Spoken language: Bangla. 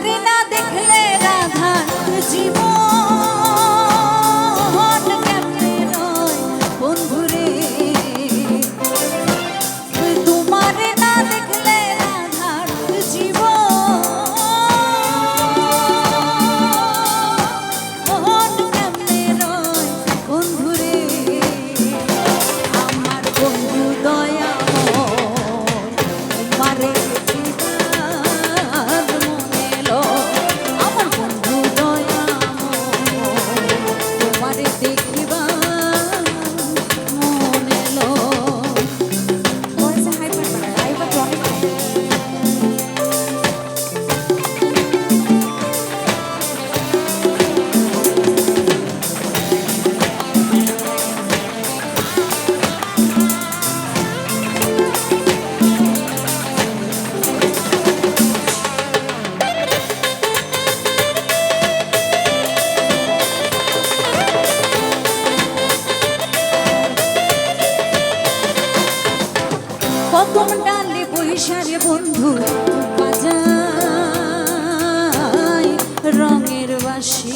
পারে না দেখলে রাধা কৃষি কদম ডালে বৈশারে বন্ধু বাজায় রঙের বাসী